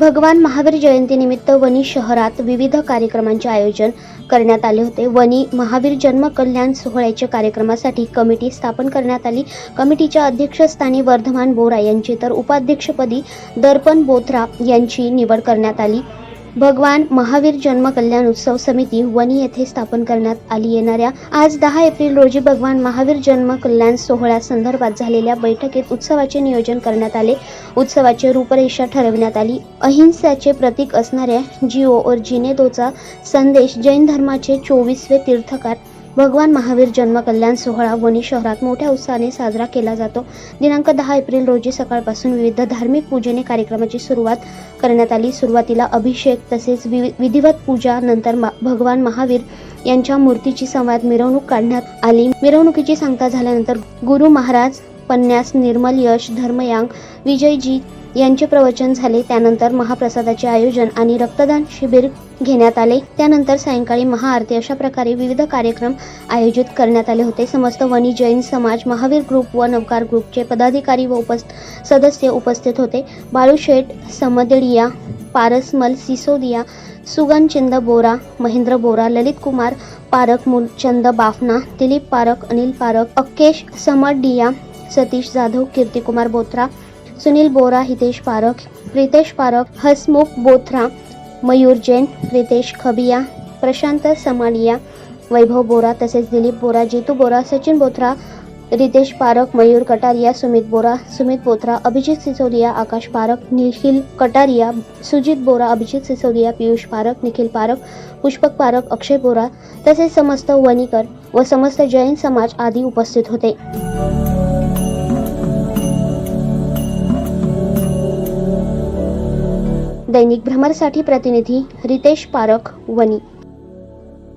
भगवान महावीर जयंतीनिमित्त वणी शहरात विविध कार्यक्रमांचे आयोजन करण्यात आले होते. वणी महावीर जन्म कल्याण सोहळ्याच्या कार्यक्रमासाठी कमिटी स्थापन करण्यात आली. कमिटीच्या अध्यक्षस्थानी वर्धमान बोरा यांची तर उपाध्यक्षपदी दर्पण बोथरा यांची निवड करण्यात आली. भगवान महावीर जन्म कल्याण उत्सव समिती वणी येथे स्थापन करण्यात आली. येणाऱ्या आज दहा एप्रिल रोजी भगवान महावीर जन्म कल्याण सोहळ्यासंदर्भात झालेल्या बैठकीत उत्सवाचे नियोजन करण्यात आले. उत्सवाचे रूपरेषा ठरवण्यात आली. अहिंसाचे प्रतीक असणाऱ्या जिओ और जिनेदोचा संदेश जैन धर्माचे चोवीसवे तीर्थकार भगवान महावीर जन्म कल्याण सोहळा वणी शहरात मोठ्या उत्साहाने साजरा केला जातो. दिनांक दहा एप्रिल रोजी सकाळपासून विविध धार्मिक पूजेने कार्यक्रमाची सुरुवात करण्यात आली. सुरुवातीला अभिषेक तसेच वि विधिवत पूजा नंतर भगवान महावीर यांच्या मूर्तीची संवाद मिरवणूक काढण्यात आली. मिरवणुकीची सांगता झाल्यानंतर गुरु महाराज उपन्यास निर्मल यश धर्मयांग विजयजी यांचे प्रवचन झाले. त्यानंतर महाप्रसादाचे आयोजन आणि रक्तदान शिबिर घेण्यात आले. त्यानंतर सायंकाळी महाआरती अशा प्रकारे विविध कार्यक्रम आयोजित करण्यात आले होते. समस्त वणी जैन समाज महावीर ग्रुप व नवकार ग्रुपचे पदाधिकारी व उपस् सदस्य उपस्थित होते. बाळूशेठ समदेडिया पारसमल सिसोदिया सुगनचंद बोरा महेंद्र बोरा ललित कुमार पारक मूलचंद बाफना दिलीप पारक अनिल पारक अक्केश समडिया सतीश जाधव कीर्तिकुमार बोत्रा, सुनील बोरा, हितेश पारख, प्रितेश पारख, हसमुख बोथरा मयूर जैन, प्रितेश खबिया, प्रशांत समाडिया वैभव बोरा तसेच दिलीप बोरा, जितू बोरा, सचिन बोथरा रितेश पारख, मयूर कटारिया, सुमित बोरा, सुमित बोथरा अभिजित सिसोदिया, आकाश पारख, निखिल कटारिया, सुजित बोरा, अभिजित सिसोदिया, पीयूष पारख, निखिल पारख, पुष्पक पारख, अक्षय बोरा तसेच समस्त वणीकर व समस्त जैन समाज आदी उपस्थित होते. दैनिक भ्रमरसाठी प्रतिनिधी रितेश पारख वणी.